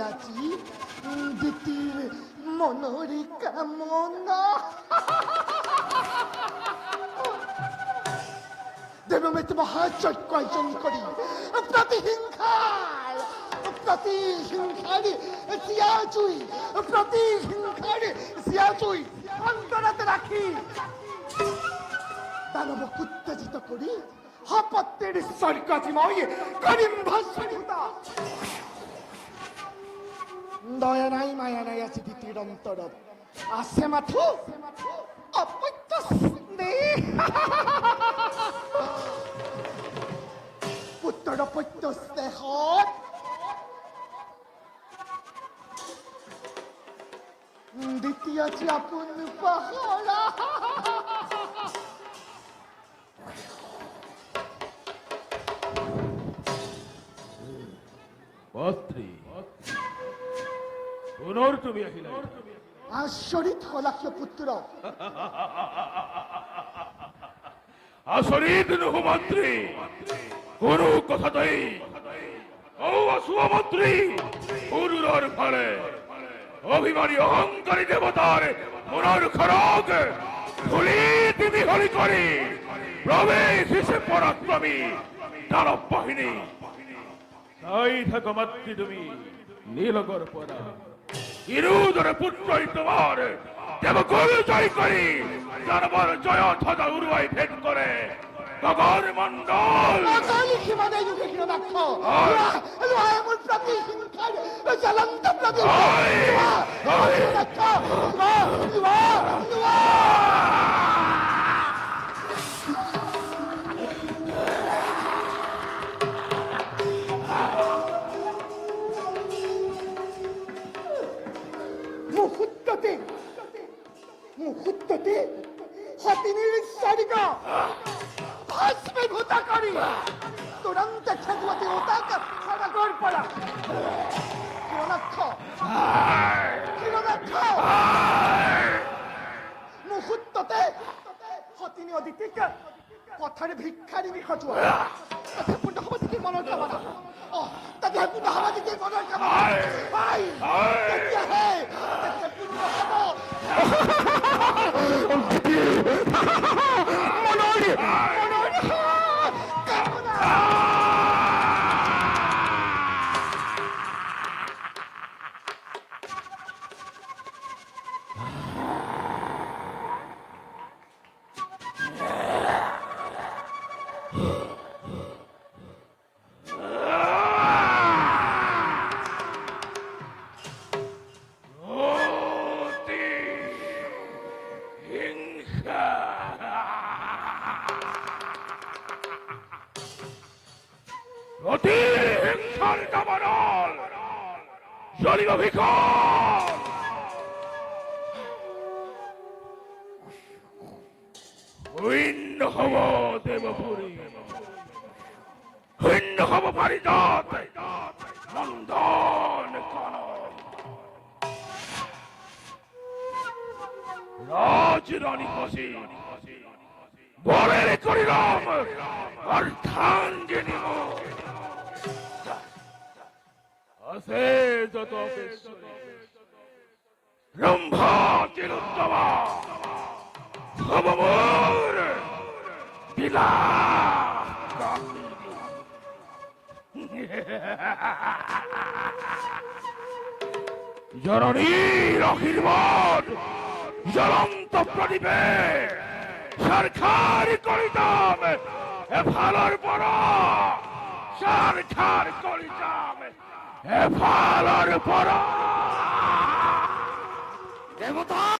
হলাচি দিতির মনরি কামনা। দেবমিত মহাযজ্ঞ আয়োজন করি? প্রতিহিংসার প্রতিহিংসার সিয়াচুই প্রতিহিংসার সিয়াচুই অন্তরাতে রাখি। দানব উত্তেজিত করি হপত্যের স্বর্গাতিময় করিম ভাস্বরূতা দয়া নাই মায়া নাই আছে দ্বিতীয় অন্তর আছে মাথু। অপত্য পুত্র পত্য স্নেহ। দ্বিতীয় আছে আপন পাহারা পাত্রী পুনর তুমি আহিলা আশ্বরিত হলাক্য পুত্র। আসরিত নুহ মন্ত্রী। কোন কথাতেই ও অশুভ মন্ত্রী পুরুর ফলে। অভিমানী অহংকারী দেবতার পুনর খড়গ ধুলি তুমি হলি করে প্রবেশ এসে পরাক্রমী দানব বাহিনী। তাই থাকো মাতৃ তুমি নীলগর পরা পুত্রই তোমার। দেবকুল জয় করি জানবার জয় ধ্বজা উড়ুয়াই ভেদ করে। গগন মন্ডল অকালি সীমানে মুহূর্ততে হতিনীর স্বর্গ ভস্মীভূত করি তুরন্ত খেদমতি ওতাকে সদাগর পড়া। কিরণাক্ষ কিরণাক্ষ মুহূর্ততে হতিনী অদিতিকে পথারে ভিক্ষারি নিখচুয়া তাতে পুণ্য হবা দিকে মনৰ কামনা অ তাতে পুণ্য হবা দিকে মনৰ কামনা। তেতিয়াহে তাতে পুণ্য হব। Oh, অতি হিংসার কামরল জলিল ভিখন শূন্য হব দেবপুরী। শূন্য হব পারিজাত। নন্দন কানন। রাজরানী কষি বলের করিলাম অর্ধাঙ্গিনী আছে যত রম্ভা চিরোত্তমা ভবমোর বিলা জননীর আশীর্বাদ জ্বলন্ত প্রদীপে সরকার করিতাম, এ ভালোর পর সরকার করিতাম। এ ভালোর পর। দেবতা!